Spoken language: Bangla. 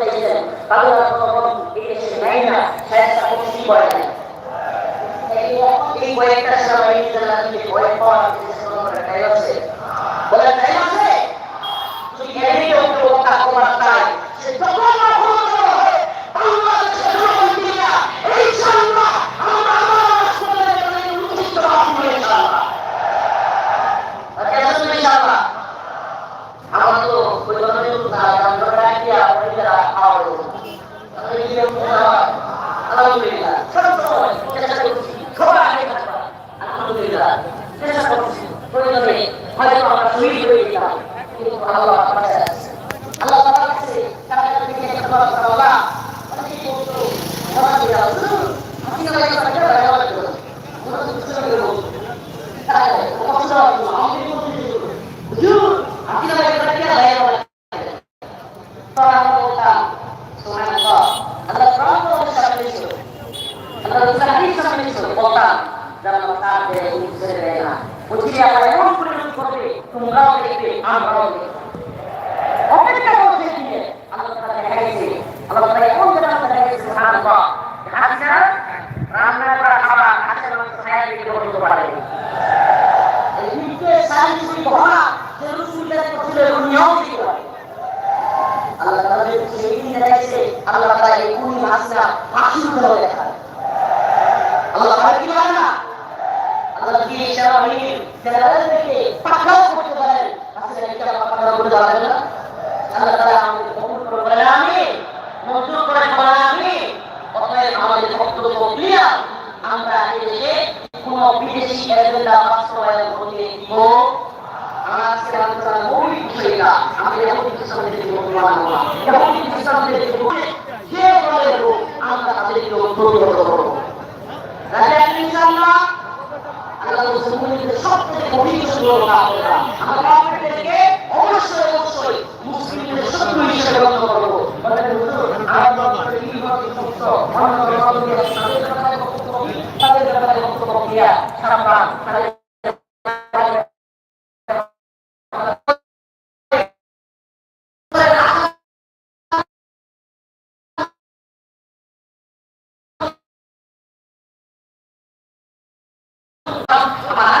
চাইছিলেন তাদের অন্যরকম এদেশে নেয় না সাহেবটা মুক্তি করে নেয় এই বইয়ের কাছে আমরা ইনশাল্লাহ বই পাওয়ার বলে টাইম আছে কিন্তু আল্লাহ আমাদের আছে আল্লাহ কাছে তারা থেকে একটা বড় আল্লাহ অনেক বলতো আমার দিয়া হুজুর আপনি না লাগে তাকে রাখা করুন আমরা তো কিছু করে বলতো তাই কষ্ট হবে আমি বলছি হুজুর আপনি না লাগে তাকে রাখা করুন তারা বলতাম সুবহানাল্লাহ আল্লাহ কোরআন বলতে সামনে ছিল আল্লাহ হাদিস সামনে ছিল বলতাম যারা মাথা দেয় উঠছে দেয় না বুঝি আল্লাহ এমন করে করবে তোমরাও আমরাও দেখবে অপেক্ষা করছে দিয়ে আল্লাহ তাআলা দেখাইছে আল্লাহ তাআলা এমন আমাদের দেখাইছে সুবহানাল্লাহ। হাদিসা রান্না কথা আল্লাহ আসলে এটা করে যাবে না আল্লাহ তাআলা আমাদের কবুল করে আমি মঞ্জুর করে বলেন আমি অতএব আমাদের বক্তব্য ক্লিয়ার আমরা এই দেশে কোন বিদেশি এজেন্ডা বাস্তবায়ন করতে দিব আজকে আলোচনা মৌলিক বিষয়টা আমাদের এমন কিছু সামনে থেকে বর্তমান এমন কিছু সামনে যে বলে আমরা তাদেরকে অনুরোধ করব ইনশাআল্লাহ আল্লাহ মুসলিমদের সবথেকে গভীর সুন্দর আমরা তাদের কথায় বক্তব্য কি তাদের কথায় বক্তব্য কিয়া সাবধান তাদের আমার